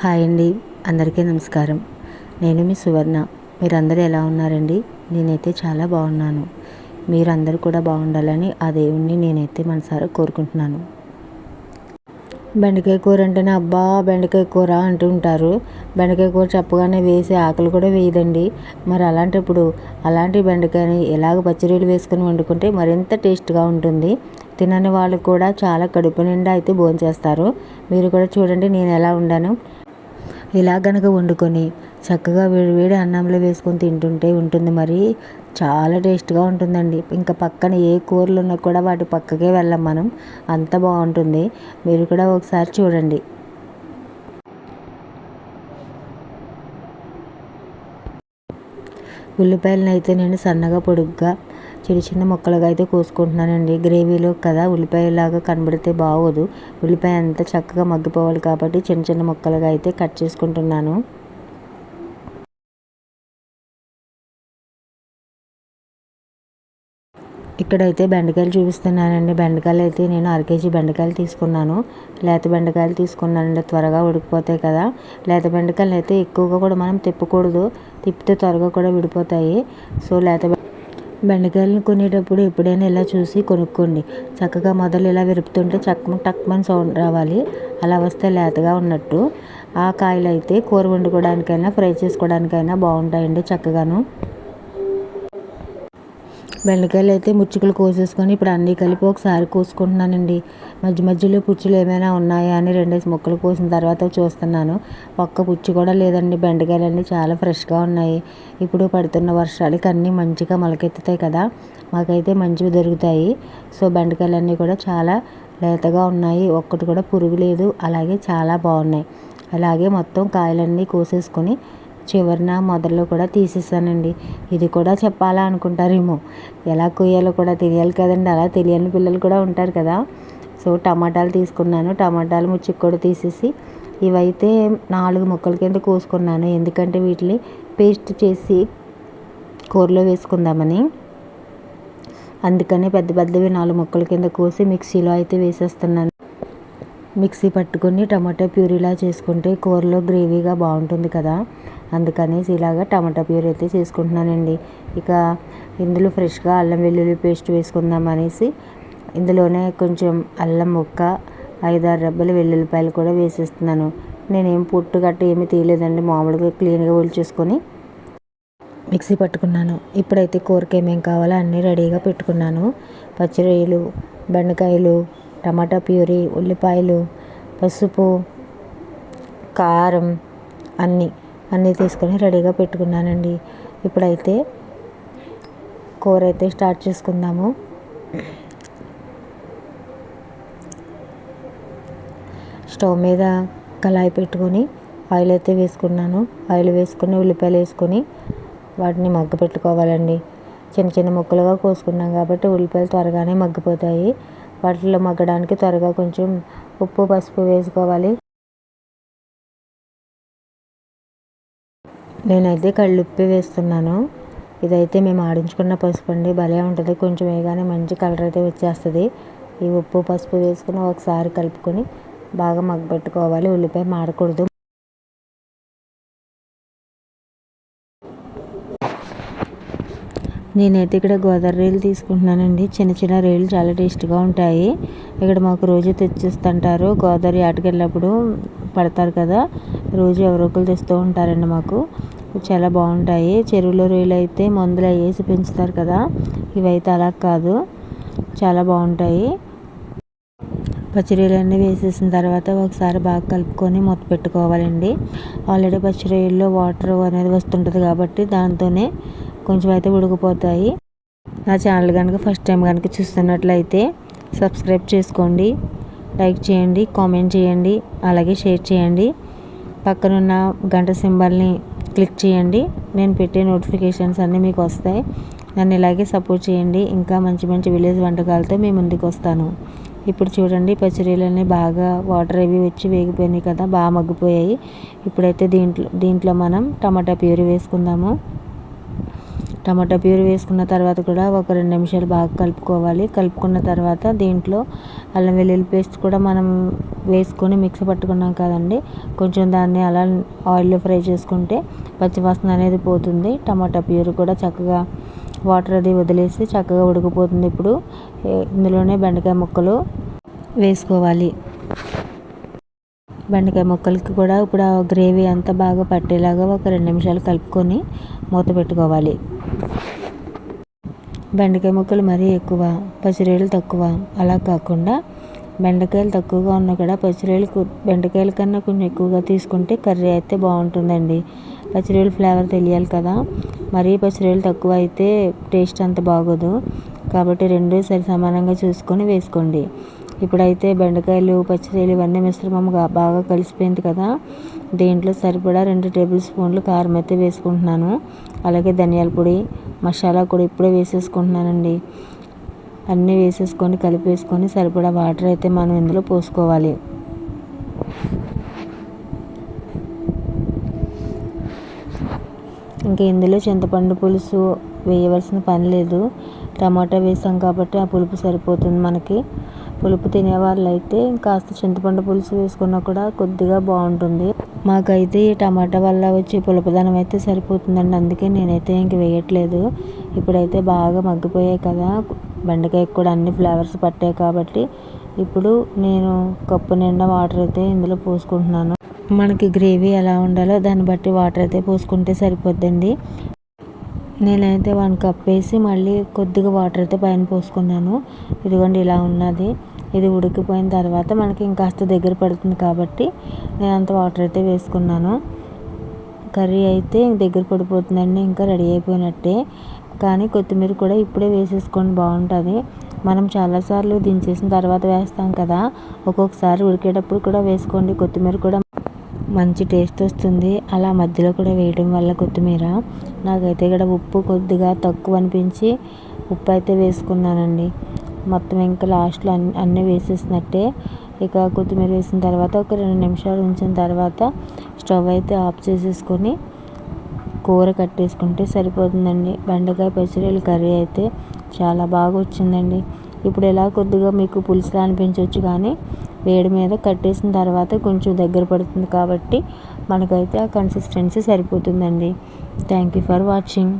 Hi అండి. అందరికీ నమస్కారం. నేను మీ సువర్ణ. మీరందరూ ఎలా ఉన్నారండి? నేనైతే చాలా బాగున్నాను. మీరందరూ కూడా బాగుండాలని ఆ దేవుణ్ణి నేనైతే మనసారా కోరుకుంటున్నాను. బెండకాయ కూర అంటేనే అబ్బా బెండకాయ కూర అంటూ ఉంటారు. బెండకాయ కూర చెప్పగానే వేసి ఆకులు కూడా వేయదండి. మరి అలాంటప్పుడు అలాంటి బెండకాయని ఎలాగ పచ్చిరీలు వేసుకొని వండుకుంటే మరింత టేస్ట్గా ఉంటుంది. తినని వాళ్ళు కూడా చాలా కడుపు నిండా అయితే భోంచేస్తారు. మీరు కూడా చూడండి నేను ఎలా ఉండాను ఇలా గనక వండుకొని చక్కగా వేడి వేడి అన్నంలో వేసుకొని తింటుంటే ఉంటుంది మరి. చాలా టేస్ట్గా ఉంటుందండి. ఇంకా పక్కన ఏ కూరలు ఉన్నా కూడా వాటి పక్కకే వెళ్ళం మనం. అంత బాగుంటుంది. మీరు కూడా ఒకసారి చూడండి. ఉల్లిపాయలను అయితే నేను సన్నగా పొడుగ్గా చిన్న చిన్న ముక్కలుగా అయితే కోసుకుంటున్నానండి. గ్రేవీలో కదా ఉల్లిపాయలాగా కనబడితే బాగోదు. ఉల్లిపాయ అంతా చక్కగా మగ్గిపోవాలి కాబట్టి చిన్న చిన్న ముక్కలుగా అయితే కట్ చేసుకుంటున్నాను. ఇక్కడైతే బెండకాయలు చూపిస్తున్నానండి. బెండకాయలు అయితే నేను అర కేజీ బెండకాయలు తీసుకున్నాను. లేత బెండకాయలు తీసుకున్నానండి. త్వరగా ఉడికిపోతాయి కదా. లేత బెండకాయలు అయితే ఎక్కువగా కూడా మనం తిప్పకూడదు. తిప్పితే త్వరగా కూడా విడిపోతాయి. సో లేత బెండకాయలను కొనేటప్పుడు ఎప్పుడైనా ఇలా చూసి కొనుక్కోండి. చక్కగా మొదలు ఇలా విరుపుతుంటే చక్క టక్మని సౌండ్ రావాలి. అలా వస్తే లేతగా ఉన్నట్టు. ఆ కాయలు అయితే కూర వండుకోవడానికైనా ఫ్రై చేసుకోవడానికైనా బాగుంటాయండి చక్కగాను. బెండకాయలు అయితే ముచ్చుకలు కోసేసుకొని ఇప్పుడు అన్నీ కలిపి ఒకసారి కోసుకుంటున్నానండి. మధ్య మధ్యలో పుచ్చులు ఏమైనా ఉన్నాయా అని రెండేసి ముక్కలు కోసిన తర్వాత చూస్తున్నాను. ఒక్క పుచ్చు కూడా లేదండి. బెండకాయలు అన్నీ చాలా ఫ్రెష్గా ఉన్నాయి. ఇప్పుడు పడుతున్న వర్షాలకి అన్నీ మంచిగా మొలకెత్తుతాయి కదా. మాకైతే మంచివి దొరుకుతాయి. సో బెండకాయలు కూడా చాలా లేతగా ఉన్నాయి. ఒక్కటి కూడా పురుగు లేదు. అలాగే చాలా బాగున్నాయి. అలాగే మొత్తం కాయలన్నీ కోసేసుకొని చివరిన మొదల్లో కూడా తీసేసానండి ఇది కూడా చెప్పాలా అనుకుంటారేమో. ఎలా కొయ్యాలో కూడా తెలియాలి కదండి. అలా తెలియని పిల్లలు కూడా ఉంటారు కదా. సో టమాటాలు తీసుకున్నాను. టమాటాలు ముచ్చికి కూడా తీసేసి ఇవైతే నాలుగు ముక్కల కింద కోసుకున్నాను. ఎందుకంటే వీటిని పేస్ట్ చేసి కూరలో వేసుకుందామని. అందుకని పెద్ద పెద్దవి నాలుగు ముక్కల కింద కోసి మిక్సీలో అయితే వేసేస్తున్నాను. మిక్సీ పట్టుకొని టమాటా ప్యూరీలా చేసుకుంటే కూరలో గ్రేవీగా బాగుంటుంది కదా. అందుకనేసి ఇలాగ టమాటా ప్యూర్ అయితే చేసుకుంటున్నానండి. ఇక ఇందులో ఫ్రెష్గా అల్లం వెల్లుల్లి పేస్ట్ వేసుకుందాం అనేసి ఇందులోనే కొంచెం అల్లం ముక్క ఐదారు రెబ్బలు వెల్లుల్లిపాయలు కూడా వేసేస్తున్నాను. నేనేం పుట్టు గట్ట ఏమీ తీయలేదండి మామూలుగా క్లీన్గా ఒలిచేసుకొని మిక్సీ పట్టుకున్నాను. ఇప్పుడైతే కూరకి ఏమేమి కావాలో అన్నీ రెడీగా పెట్టుకున్నాను. పచ్చిరొయ్యలు బెండకాయలు టమాటా ప్యూరీ ఉల్లిపాయలు పసుపు కారం అన్నీ అన్నీ తీసుకొని రెడీగా పెట్టుకున్నానండి. ఇప్పుడైతే కూర అయితే స్టార్ట్ చేసుకుందాము. స్టవ్ మీద కళాయి పెట్టుకొని ఆయిల్ అయితే వేసుకున్నాను. ఆయిల్ వేసుకొని ఉల్లిపాయలు వేసుకొని వాటిని మగ్గ పెట్టుకోవాలండి. చిన్న చిన్న ముక్కలుగా కోసుకున్నాం కాబట్టి ఉల్లిపాయలు త్వరగానే మగ్గిపోతాయి. వాటిలో మగ్గడానికి త్వరగా కొంచెం ఉప్పు పసుపు వేసుకోవాలి. నేనైతే కళ్ళుప్పి వేస్తున్నాను. ఇదైతే మేము ఆడించుకున్న పసుపు అండి. భలే ఉంటుంది. కొంచెం వేయగానే మంచి కలర్ అయితే వచ్చేస్తుంది. ఈ ఉప్పు పసుపు వేసుకుని ఒకసారి కలుపుకొని బాగా మగ్గపెట్టుకోవాలి ఉల్లిపాయ మాడకూడదు. నేనైతే ఇక్కడ గోదావరి రేలు తీసుకుంటున్నానండి. చిన్న చిన్న రేలు చాలా టేస్ట్గా ఉంటాయి. ఇక్కడ మాకు రోజు తెచ్చిస్తుంటారు. గోదావరి ఆటకెళ్ళినప్పుడు పడతారు కదా. రోజు ఎవరో ఒకరు తెస్తూ ఉంటారండి మాకు. చాలా బాగుంటాయి. చెరువులో రొయ్యలు అయితే మందులు వేసి పెంచుతారు కదా. ఇవైతే అలా కాదు. చాలా బాగుంటాయి. పచ్చిరొయ్యలన్నీ వేసేసిన తర్వాత ఒకసారి బాగా కలుపుకొని మూత పెట్టుకోవాలండి. ఆల్రెడీ పచ్చిరొయ్యల్లో వాటర్ అనేది వస్తుంటుంది కాబట్టి దాంతోనే కొంచెం అయితే ఉడికిపోతాయి. నా ఛానల్ కనుక ఫస్ట్ టైం కనుక చూస్తున్నట్లయితే సబ్స్క్రైబ్ చేసుకోండి. లైక్ చేయండి కామెంట్ చేయండి అలాగే షేర్ చేయండి. పక్కనున్న గంట సింబల్ని క్లిక్ చేయండి. నేను పెట్టే నోటిఫికేషన్స్ అన్నీ మీకు వస్తాయి. నన్ను ఇలాగే సపోర్ట్ చేయండి. ఇంకా మంచి మంచి విలేజ్ వంటకాలతో మీ ముందుకు వస్తాను. ఇప్పుడు చూడండి పచ్చిరీలన్నీ బాగా వాటర్ అవి వచ్చి వేగిపోయినాయి కదా బాగా మగ్గిపోయాయి. ఇప్పుడైతే దీంట్లో దీంట్లో మనం టమాటా ప్యూరీ వేసుకుందాము. టమాటా ప్యూరీ వేసుకున్న తర్వాత కూడా ఒక రెండు నిమిషాలు బాగా కలుపుకోవాలి. కలుపుకున్న తర్వాత దీంట్లో అల్లం వెల్లుల్లి పేస్ట్ కూడా మనం వేసుకొని మిక్సీ పట్టుకున్నాం కదండి. కొంచెం దాన్ని అలా ఆయిల్లో ఫ్రై చేసుకుంటే పచ్చివాసన అనేది పోతుంది. టమాటా ప్యూరీ కూడా చక్కగా వాటర్ అది వదిలేసి చక్కగా ఉడికిపోతుంది ఇప్పుడు. ఇందులోనే బెండకాయ ముక్కలు వేసుకోవాలి. బెండకాయ ముక్కలకి కూడా ఇప్పుడు ఆ గ్రేవీ అంతా బాగా పట్టేలాగా ఒక రెండు నిమిషాలు కలుపుకొని మూత పెట్టుకోవాలి. బెండకాయ ముక్కలు మరీ ఎక్కువ పచ్చిరేలు తక్కువ. అలా కాకుండా బెండకాయలు తక్కువగా ఉన్నా కూడా పచ్చిరేలు బెండకాయల కన్నా కొంచెం ఎక్కువగా తీసుకుంటే కర్రీ అయితే బాగుంటుందండి. పచ్చిరేలు ఫ్లేవర్ తెలియాలి కదా. మరీ పచ్చిరేలు తక్కువ అయితే టేస్ట్ అంత బాగోదు. కాబట్టి రెండు సరి సమానంగా చూసుకొని వేసుకోండి. ఇప్పుడైతే బెండకాయలు పచ్చిరొయ్యలు ఇవన్నీ మిశ్రమంగా బాగా కలిసిపోయింది కదా. దీంట్లో సరిపడా రెండు టేబుల్ స్పూన్లు కారం అయితే వేసుకుంటున్నాను. అలాగే ధనియాల పొడి మసాలా కూడా ఇప్పుడే వేసేసుకుంటున్నానండి. అన్నీ వేసేసుకొని కలిపేసుకొని సరిపడా వాటర్ అయితే మనం ఇందులో పోసుకోవాలి. ఇంకా ఇందులో చింతపండు పులుసు వేయవలసిన పని లేదు. టమాటా వేసాం కాబట్టి ఆ పులుపు సరిపోతుంది మనకి. పులుపు తినే అయితే కాస్త చింతపండు పులుసు వేసుకున్నా కూడా కొద్దిగా బాగుంటుంది. మాకైతే ఈ టమాటా వల్ల వచ్చే పులుపుదనం అయితే సరిపోతుందండి. అందుకే నేనైతే ఇంక వేయట్లేదు. ఇప్పుడైతే బాగా మగ్గిపోయాయి కదా. బెండకాయకి కూడా అన్ని ఫ్లేవర్స్ పట్టాయి కాబట్టి ఇప్పుడు నేను కప్పు నిండా వాటర్ అయితే ఇందులో పోసుకుంటున్నాను. మనకి గ్రేవీ ఎలా ఉండాలో దాన్ని బట్టి వాటర్ అయితే పోసుకుంటే సరిపోద్దండి. నేనైతే వన్ కప్ వేసి మళ్ళీ కొద్దిగా వాటర్ అయితే పైన పోసుకున్నాను. ఇదిగోండి ఇలా ఉన్నది. ఇది ఉడికిపోయిన తర్వాత మనకి ఇంకాస్త దగ్గర పడుతుంది కాబట్టి నేను అంత వాటర్ అయితే వేసుకున్నాను. కర్రీ అయితే దగ్గర పడిపోతుందండి ఇంకా రెడీ అయిపోయినట్టే. కానీ కొత్తిమీర కూడా ఇప్పుడే వేసేసుకోండి బాగుంటుంది. మనం చాలాసార్లు దించేసిన తర్వాత వేస్తాం కదా ఒక్కొక్కసారి ఉడికేటప్పుడు కూడా వేసుకోండి. కొత్తిమీర కూడా మంచి టేస్ట్ వస్తుంది. అలా మధ్యలో కూడా వేయడం వల్ల కొత్తిమీర. నాకైతే ఇక్కడ ఉప్పు కొద్దిగా తక్కువ అనిపించి ఉప్పు అయితే వేసుకున్నానండి. మొత్తం ఇంకా లాస్ట్లో అన్ని అన్నీ వేసేసినట్టే. ఇక కొత్తిమీర వేసిన తర్వాత ఒక రెండు నిమిషాలు ఉంచిన తర్వాత స్టవ్ అయితే ఆఫ్ చేసేసుకొని కూర కట్టేసుకుంటే సరిపోతుందండి. బెండకాయ పచ్చిరొయ్యల కర్రీ అయితే చాలా బాగా వచ్చిందండి. ఇప్పుడు ఎలా కొద్దిగా మీకు పులుసులా అనిపించవచ్చు కానీ వేడి మీద కట్టేసిన తర్వాత కొంచెం దగ్గర పడుతుంది కాబట్టి మనకైతే ఆ కన్సిస్టెన్సీ సరిపోతుందండి. Thank you for watching